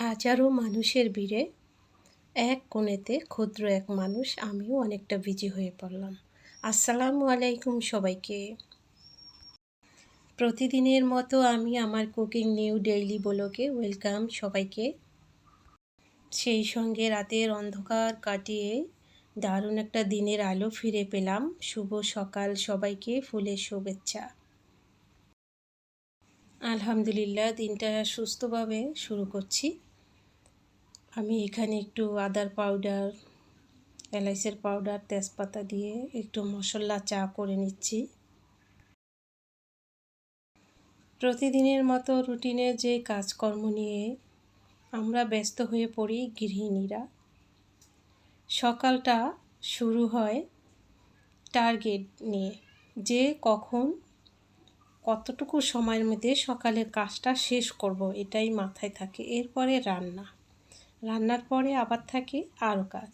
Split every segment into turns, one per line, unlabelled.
হাজারো মানুষের ভিড়ে এক কোণেতে ক্ষুদ্র এক মানুষ, আমিও অনেকটা বিজি হয়ে পড়লাম। আসসালামু আলাইকুম সবাইকে। প্রতিদিনের মতো আমি আমার কুকিং নিউ ডেইলি ব্লগে ওয়েলকাম সবাইকে। সেই সঙ্গে রাতের অন্ধকার কাটিয়ে দারুণ একটা দিনের আলো ফিরে পেলাম। শুভ সকাল সবাইকে, ফুলের শুভেচ্ছা। আলহামদুলিল্লাহ, দিনটা সুস্থভাবে শুরু করছি। আমি এখানে একটু আদার পাউডার এলাইচের পাউডার তেজপাতা দিয়ে একটু মশলা, চা করে নিচ্ছি। প্রতিদিনের মতো রুটিনের যে কাজকর্ম নিয়ে আমরা ব্যস্ত হয়ে পড়ি গৃহিণীরা, সকালটা শুরু হয় টার্গেট নিয়ে, যে কখন কতটুকু সময়ের মধ্যে সকালের কাজটা শেষ করব এটাই মাথায় থাকে, এরপরে রান্না। রান্নার পরে আবার থাকে আরও কাজ।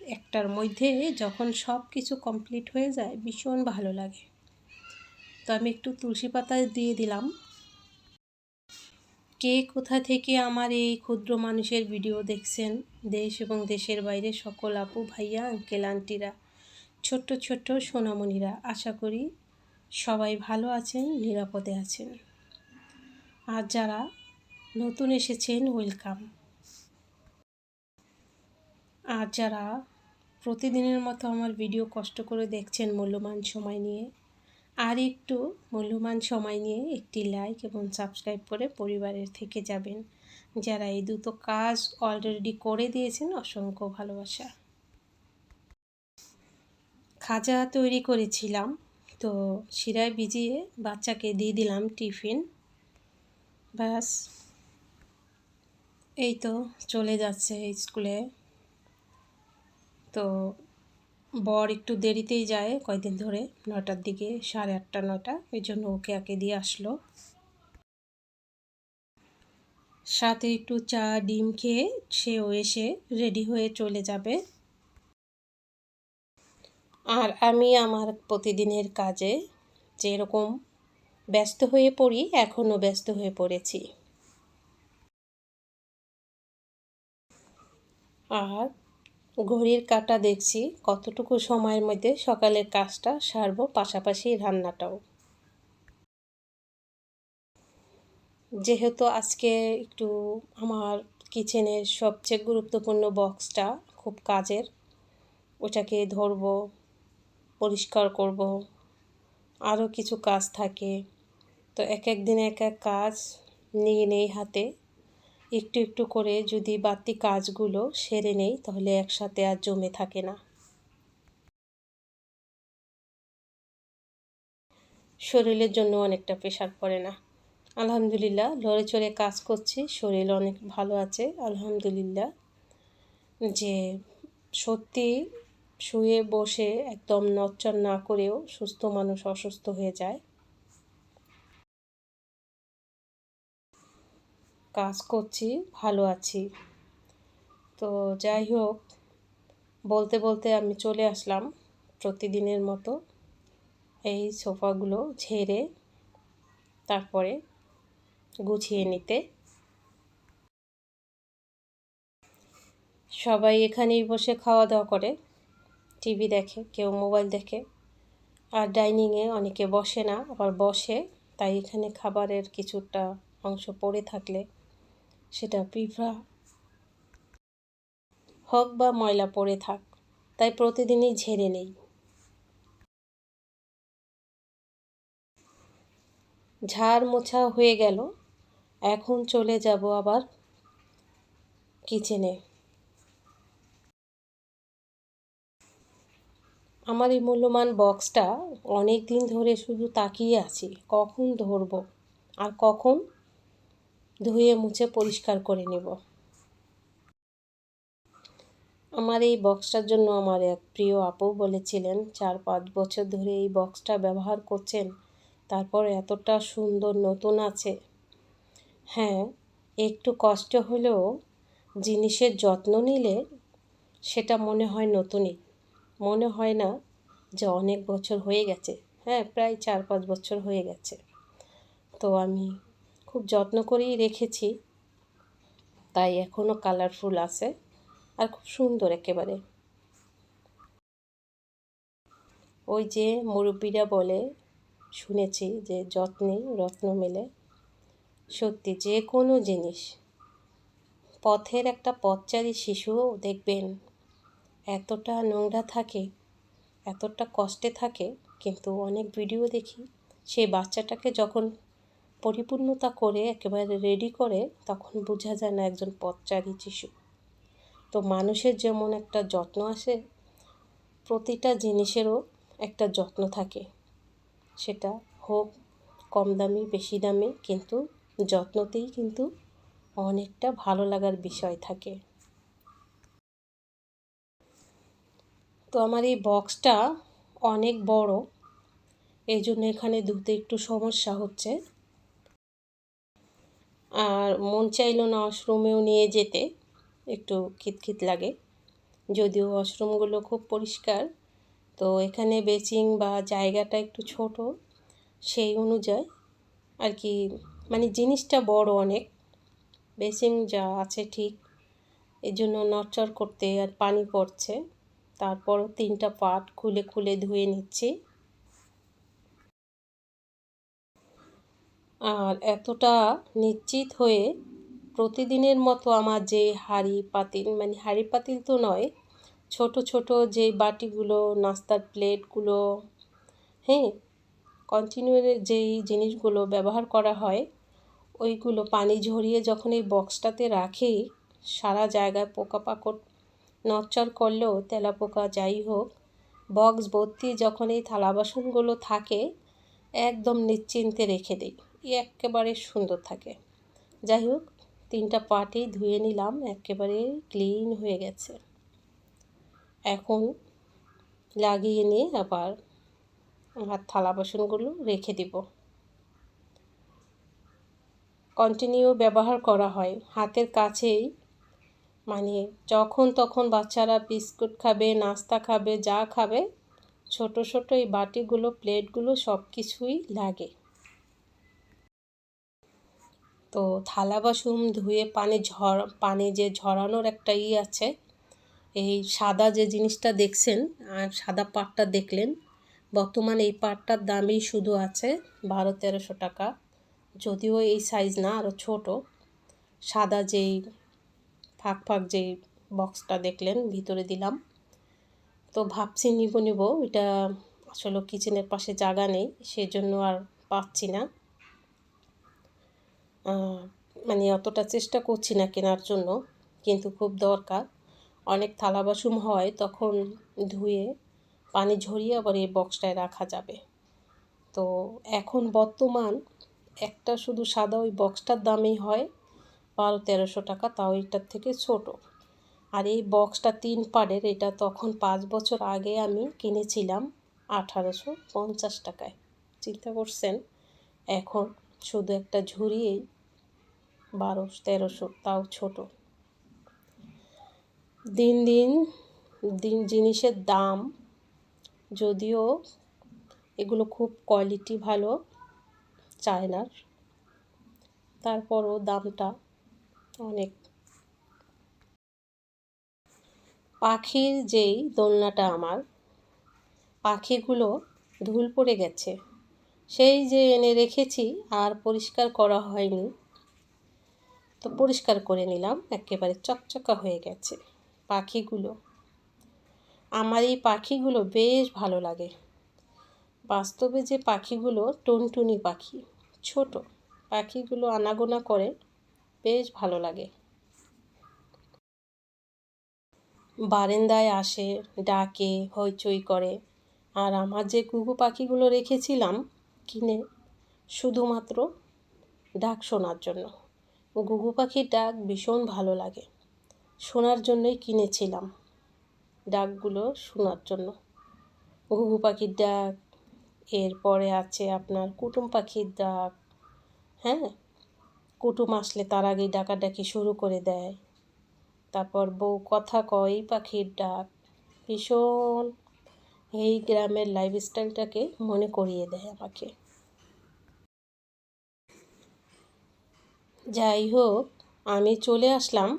একটার মধ্যে যখন সব কিছু কমপ্লিট হয়ে যায়, ভীষণ ভালো লাগে। তো আমি একটু তুলসী পাতা দিয়ে দিলাম। কে কোথা থেকে আমার এই ক্ষুদ্র মানুষের ভিডিও দেখছেন, দেশ এবং দেশের বাইরে সকল আপু, ভাইয়া আঙ্কেল আন্টিরা ছোট্ট ছোট্ট সোনামণিরা, আশা করি সবাই ভালো আছেন, নিরাপদে আছেন। আর যারা নতুন এসেছেন ওয়েলকাম আর যারা প্রতিদিনের মতো আমার ভিডিও কষ্ট করে দেখছেন মূল্যবান সময় নিয়ে, আর একটু মূল্যবান সময় নিয়ে একটি লাইক এবং সাবস্ক্রাইব করে পরিবারের থেকে যাবেন, যারা এই দুটো কাজ অলরেডি করে দিয়েছেন অসংখ্য ভালোবাসা। খাজা তৈরি করেছিলাম, তো শিরায় ভিজিয়ে বাচ্চাকে দিয়ে দিলাম টিফিন। ব্যাস, এই তো চলে যাচ্ছে স্কুলে বর একটু দেরিতেই যায় কয়দিন ধরে, নটার দিকে, সাড়ে আটটা, নটা। এই জন্য ওকে একে দিয়ে আসলো। সাথে একটু চা, ডিম খেয়ে সেও এসে রেডি হয়ে চলে যাবে। আর আমি আমার প্রতিদিনের কাজে যেরকম ব্যস্ত হয়ে পড়ি, এখনও ব্যস্ত হয়ে পড়েছি। আর ঘড়ির কাটা দেখছি, কতটুকু সময়ের মধ্যে সকালের কাজটা সারবো পাশাপাশি রান্নাটাও। যেহেতু আজকে একটু আমার কিচেনের সবচেয়ে গুরুত্বপূর্ণ বক্সটা খুব কাজের, ওটাকে ধরবো, পরিষ্কার করব, আরও কিছু কাজ থাকে। তো এক এক দিন এক এক কাজ নিয়ে নেই হাতে। একটু একটু করে যদি বাড়তি কাজগুলো সেরে নেই, তাহলে একসাথে আর জমে থাকে না। শরীরের জন্য অনেকটা প্রেশার পড়ে না। আলহামদুলিল্লাহ, লড়ে চড়ে কাজ করছি, শরীর অনেক ভালো আছে, আলহামদুলিল্লাহ। যে সত্যি শুয়ে বসে একদম নচ্চর না করেও সুস্থ মানুষ অসুস্থ হয়ে যায়। কাজ করছি, ভালো আছি। তো যাই হোক, বলতে বলতে আমি চলে আসলাম প্রতিদিনের মতো এই সোফাগুলো ঝেড়ে তারপরে গুছিয়ে নিতে। সবাই এখানেই বসে খাওয়া দাওয়া করে, টিভি দেখে, কেউ মোবাইল দেখে। আর ডাইনিংয়ে অনেকে বসে না, আবার বসে, তাই এখানে খাবারের কিছুটা অংশ পড়ে থাকলে সেটা পিঁপড়া হোক বা ময়লা পড়ে থাক, তাই প্রতিদিনই ঝেড়ে নেই। ঝাড় মোছা হয়ে গেল, এখন চলে যাব আবার কিচেনে। আমার এই মূল্যবান বক্সটা অনেক দিন ধরে শুধু তাকিয়ে আছি, কখন ধরব আর কখন ধুয়ে মুছে পরিষ্কার করে নেব। আমার এই বক্সটার জন্য আমার এক প্রিয় আপু বলেছিলেন, চার পাঁচ বছর ধরে এই বক্সটা ব্যবহার করছেন, তারপর এতটা সুন্দর নতুন আছে। হ্যাঁ একটু কষ্ট হলেও জিনিসের যত্ন নিলে সেটা মনে হয় নতুনই। মনে হয় না যে অনেক বছর হয়ে গেছে। হ্যাঁ প্রায় চার পাঁচ বছর হয়ে গেছে। তো আমি খুব যত্ন করেই রেখেছি। তাই এখনও কালারফুল আছে আর খুব সুন্দর একেবারে। ওই যে মুরব্বীরা বলে, শুনেছি যে যত্নে রত্ন মেলে। সত্যি যে কোনো জিনিস। পথের একটা পথচারী শিশুও দেখবেন, এতটা নোংরা থাকে, এতটা কষ্টে থাকে, কিন্তু অনেক ভিডিও দেখি, সেই বাচ্চাটাকে যখন পরিপূর্ণতা করে একেবারে রেডি করে তখন বোঝা যায় না একজন পথচারী শিশু। তো মানুষের যেমন একটা যত্ন আসে, প্রতিটা জিনিসেরও একটা যত্ন থাকে। সেটা হোক কম দামি, বেশি দামি, কিন্তু যত্নতেই কিন্তু অনেকটা ভালো লাগার বিষয় থাকে। তো আমার এই বক্সটা অনেক বড় এই জন্য এখানে ধুতে একটু সমস্যা হচ্ছে। আর মন চাইল না ওয়াশরুমেও নিয়ে যেতে, একটু খিতখিত লাগে। যদিও ওয়াশরুমগুলো খুব পরিষ্কার, তো এখানে বেচিং বা জায়গাটা একটু ছোট, সেই অনুযায়ী আর কি মানে জিনিসটা বড় অনেক। বেসিং যা আছে ঠিক এই জন্য নড়চড় করতে আর পানি পড়ছে। তারপরও তিনটা পাট খুলে খুলে ধুয়ে নিচ্ছি। আর এতটা নিশ্চিত হয়ে প্রতিদিনের মতো আমার যে হাঁড়ি পাতিল মানে হাঁড়ি পাতিল তো নয়, ছোট ছোট যে বাটিগুলো, নাস্তার প্লেটগুলো হ্যাঁ কন্টিনিউয়ের যেই জিনিসগুলো ব্যবহার করা হয়, ওইগুলো পানি ঝরিয়ে যখন এই বক্সটাতে রাখি, সারা জায়গায় পোকা পাকড় নড়চড় করলেও তেলা পোকা যাই হোক বক্স ভর্তি যখন এই থালা বাসনগুলো থাকে, একদম নিশ্চিন্তে রেখে দিই। একেবারে সুন্দর থাকে। যাই হোক, তিনটা পাটি ধুয়ে নিলাম, একেবারে ক্লিন হয়ে গেছে। এখন লাগিয়ে নিয়ে আবার আমার থালা বাসনগুলো রেখে দিব। কন্টিনিউ ব্যবহার করা হয়। হাতের কাছেই মানে যখন তখন বাচ্চারা বিস্কুট খাবে, নাস্তা খাবে, যা খাবে, ছোট ছোট এই বাটিগুলো, প্লেটগুলো সব কিছুই লাগে। তো থালা বাসন ধুয়ে পানি ঝর, পানি যে ঝরানোর একটা ই আছে, এই সাদা যে জিনিসটা দেখছেন আর সাদা পাটটা দেখলেন, বর্তমানে এই পাটটার দামই শুধু আছে বারো তেরোশো টাকা। যদিও এই সাইজ না আরও ছোট। সাদা যেই ফাঁক ফাঁক যেই বক্সটা দেখলেন, ভিতরে দিলাম। তো ভাবছি নিব নিব। এটা আসলে কিচেনের পাশে জায়গা নেই, সেজন্য আর পাচ্ছি না। মানে অতটা চেষ্টা করছি না কেনার জন্য, কিন্তু খুব দরকার। অনেক থালা বাসন হয়, তখন ধুয়ে পানি ঝরিয়ে আবার এই বক্সটায় রাখা যাবে। তো এখন বর্তমান একটা শুধু সাদা ওই বক্সটার দামেই হয় বারো তেরোশো টাকা, তাও এটার থেকে ছোট। আর এই বক্সটা তিন পাড়ের, এটা তখন পাঁচ বছর আগে আমি কিনেছিলাম আঠারোশো পঞ্চাশ টাকায়। চিন্তা করছেন? এখন শুধু একটা ঝুড়িয়েই বারো, তেরোশো, তাও ছোট। দিন দিন দিন জিনিসের দাম যদিও এগুলো খুব কোয়ালিটি ভালো, চায়নার, তারপরও দামটা অনেক। পাখির যেই দোলনাটা আমার, পাখিগুলো ধুল পড়ে গেছে। সেই যে এনে রেখেছি আর পরিষ্কার করা হয়নি তো পরিষ্কার করে নিলাম, একেবারে চকচকা হয়ে গেছে পাখিগুলো। আমার এই পাখিগুলো বেশ ভালো লাগে। বাস্তবে যে পাখিগুলো টুনটুনি পাখি, ছোট, পাখিগুলো আনাগোনা করে বেশ ভালো লাগে। বারেন্দায় আসে, ডাকে, হইচই করে। আর আমার যে কুকু পাখিগুলো রেখেছিলাম কিনে, শুধুমাত্র ডাক শোনার জন্য। ঘুঘু পাখির ডাক ভীষণ ভালো লাগে। শোনার জন্যই কিনেছিলাম ডাকগুলো শোনার জন্য। ঘুঘু পাখির ডাক, এরপরে আছে আপনার কুটুম পাখির ডাক হ্যাঁ? কুটুম আসলে তার আগেই ডাকাডাকি শুরু করে দেয়। তারপর বউ কথা কয় পাখির ডাক ভীষণ। এই গ্রামের লাইফস্টাইলটাকে মনে করিয়ে দেয় আমাকে। যাই হোক, আমি চলে আসলাম।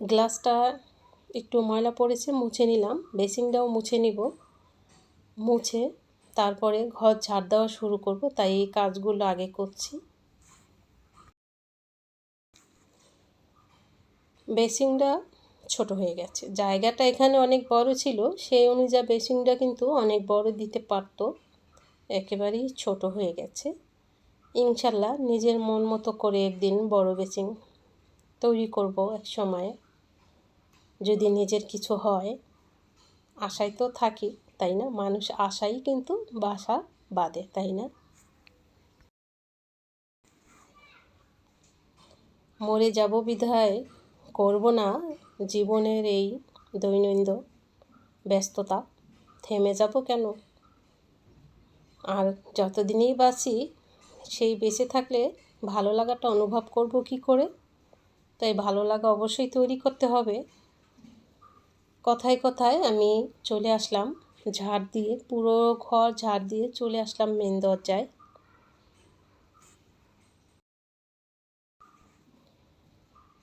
গ্লাসটা একটু ময়লা পড়েছে, মুছে নিলাম। বেসিংটাও মুছে নিব। মুছে তারপরে ঘর ঝাড় দেওয়া শুরু করব, তাই এই কাজগুলো আগে করছি। বেসিংটা ছোট হয়ে গেছে। জায়গাটা এখানে অনেক বড় ছিল, সেই অনুযায়ী বেসিংটা কিন্তু অনেক বড় দিতে পারতো। একেবারেই ছোট হয়ে গেছে। ইনশাল্লাহ নিজের মন মতো করে একদিন বড় বেচিং তৈরি করব এক সময়ে। যদি নিজের কিছু হয়, আশায় তো থাকি, তাই না? মানুষ আশাই কিন্তু বাসা বাঁধে, তাই না? মরে যাব বিধায় করব না, জীবনের এই দৈনন্দিন ব্যস্ততা। থেমে যাব কেন? আর যতদিনেই বাঁচি সেই বেঁচে থাকলে ভালো লাগাটা অনুভব করব কি করে? তাই ভালো লাগা অবশ্যই তৈরি করতে হবে। কথায় কথায় আমি চলে আসলাম, ঝাড় দিয়ে, পুরো ঘর ঝাড় দিয়ে চলে আসলাম মেন দরজায়।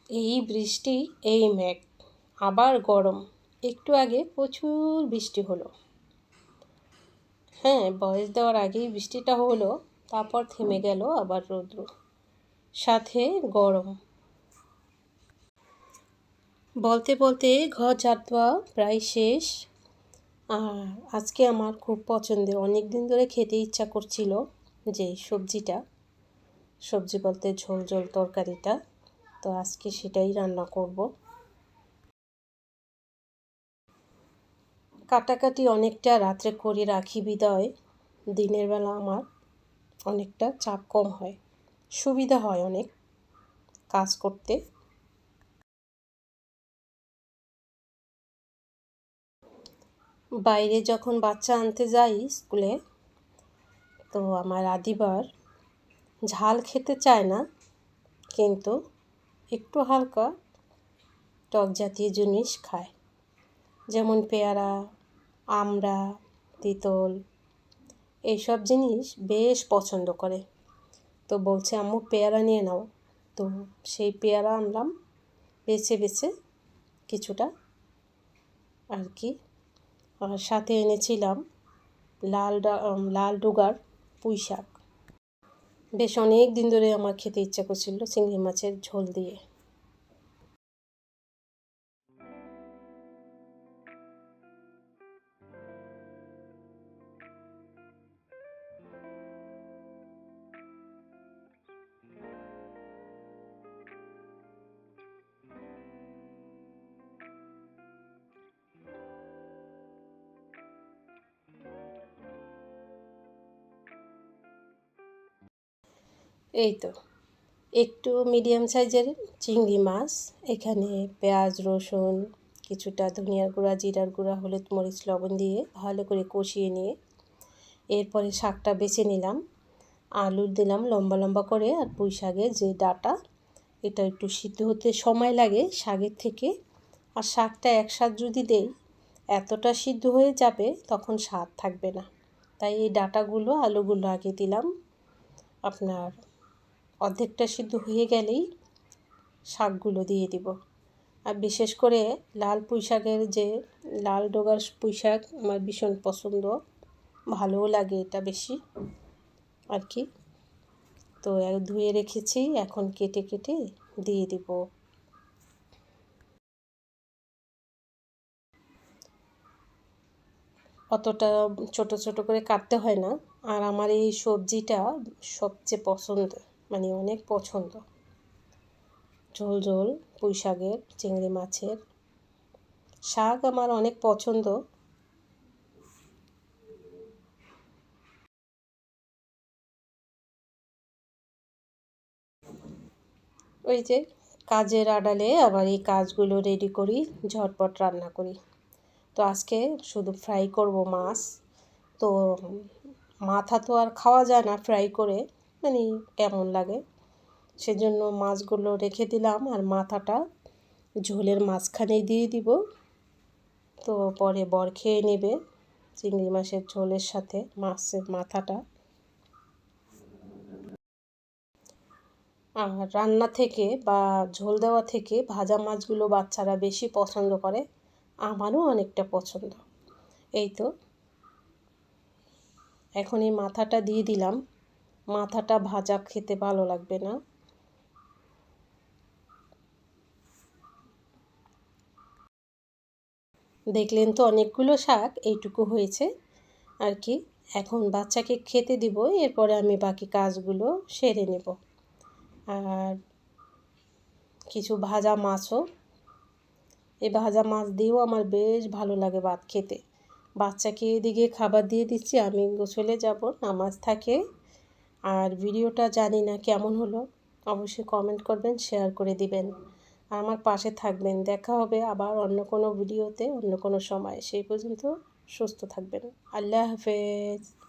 এই বৃষ্টি, এই মেঘ, আবার গরম। একটু আগে প্রচুর বৃষ্টি হলো। হ্যাঁ বয়স দেওয়ার আগেই বৃষ্টিটা হলো। তারপর থেমে গেল আবার রৌদ্র। সাথে গরম। বলতে বলতে ঘর ঝাড় প্রায় শেষ। আর আজকে আমার খুব পছন্দের অনেক দিন ধরে খেতে ইচ্ছা করছিল যে সবজিটা। সবজি বলতে ঝোল ঝোল তরকারিটা। তো আজকে সেটাই রান্না করব। কাটাকাটি অনেকটা রাত্রে করে রাখি বিদায়। দিনের বেলা আমার অনেকটা চাপ কম হয়। সুবিধা হয় অনেক কাজ করতে। বাইরে যখন বাচ্চা আনতে যাই স্কুলে, তো আমার আদিবার ঝাল খেতে চায় না, কিন্তু একটু হালকা টক জাতীয় জিনিস খায়। যেমন পেয়ারা, আমড়া, তিতল এইসব জিনিস বেশ পছন্দ করে। তো বলছে, আম্মু, পেয়ারা নিয়ে নাও। তো সেই পেয়ারা আনলাম, বেছে বেছে কিছুটা আর কি। আর সাথে এনেছিলাম লাল লাল ডুগার পুঁই শাক। বেশ অনেক দিন ধরে আমার খেতে ইচ্ছা করছিল চিংড়ি মাছের ঝোল দিয়ে। এই তো একটু মিডিয়াম সাইজের চিংড়ি মাছ, এখানে পেঁয়াজ, রসুন, কিছুটা ধনিয়ার গুঁড়া, জিরার গুঁড়া, হলুদ মরিচ, লবণ দিয়ে ভালো করে কষিয়ে নিয়ে এরপরে শাকটা বেছে নিলাম। আলু দিলাম লম্বা লম্বা করে আর পুঁই শাকের যে ডাটা, এটা একটু সিদ্ধ হতে সময় লাগে শাকের থেকে। আর শাকটা একসাথ যদি দেই, এতটা সিদ্ধ হয়ে যাবে তখন স্বাদ থাকবে না। তাই এই ডাটাগুলো, আলুগুলো আগে দিলাম। আপনার অর্ধেকটা সিদ্ধ হয়ে গেলেই শাকগুলো দিয়ে দিব। আর বিশেষ করে লাল পুঁই শাকের যে লাল ডোগার পুঁই শাক আমার ভীষণ পছন্দ। ভালোও লাগে এটা বেশি আর কি। তো ধুয়ে রেখেছি, এখন কেটে কেটে দিয়ে দিব। অতটা ছোট ছোট করে কাটতে হয় না। আর আমার এই সবজিটা সবচেয়ে পছন্দ। মানে অনেক পছন্দ। ঝোল ঝোল পুঁই শাকের চিংড়ি মাছের। শাক আমার অনেক পছন্দ। ওই যে কাজের আড়ালে আবার এই কাজগুলো রেডি করি, ঝটপট রান্না করি। তো আজকে শুধু ফ্রাই করব মাছ। তো মাথা তো আর খাওয়া যায় না ফ্রাই করে। মানে কেমন লাগে? সেজন্য মাছগুলো রেখে দিলাম আর মাথাটা ঝোলের মাঝখানেই দিয়ে দিব। তো পরে বর খেয়ে নেবে চিংড়ি মাছের ঝোলের সাথে মাছের মাথাটা। আর রান্না থেকে বা ঝোল দেওয়া থেকে ভাজা মাছগুলো বাচ্চারা বেশি পছন্দ করে, আমারও অনেকটা পছন্দ। এই তো। এখন এই মাথাটা দিয়ে দিলাম। মাথাটা ভাজা খেতে ভালো লাগবে না। দেখলেন তো অনেকগুলো শাক, এইটুকু হয়েছে। আর কি, এখন বাচ্চাকে খেতে দিব, এরপরে আমি বাকি কাজগুলো সেরে নেব। আর কিছু ভাজা মাছও। এই ভাজা মাছ দিয়েও আমার বেশ ভালো লাগে ভাত খেতে। বাচ্চাকে এদিকে খাবার দিয়ে দিচ্ছি, আমি গোসলে যাব, নামাজ থাকে। আর ভিডিওটা জানি না কেমন হলো, অবশ্যই কমেন্ট করবেন শেয়ার করে দিবেন। আমার পাশে থাকবেন, দেখা হবে আবার অন্য কোনো ভিডিওতে অন্য কোনো সময়। সেই পর্যন্ত সুস্থ থাকবেন। আল্লাহ হাফেজ।